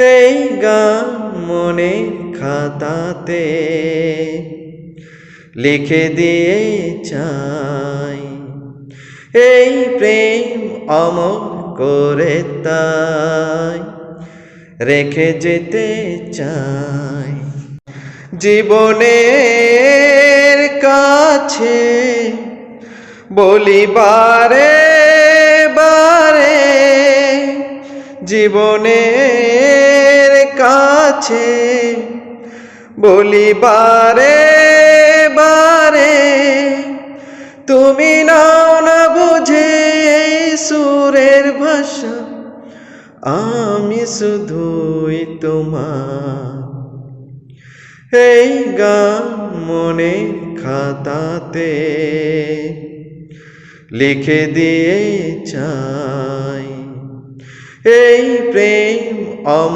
এই গান মনে খাতাতে লিখে দিয়ে চাই। এই প্রেম অমর করে তাই রেখে যেতে চাই। জীবনের কাছে বলি বারে বারে জীবনের কাছে বলি, বারে বারে, তুমি নাও না বুঝে এই সুরের ভাষা। আমি শুধুই তোমার। এই গান মনে খাতাতে লিখে দিয়ে চাই। এই প্রেম অম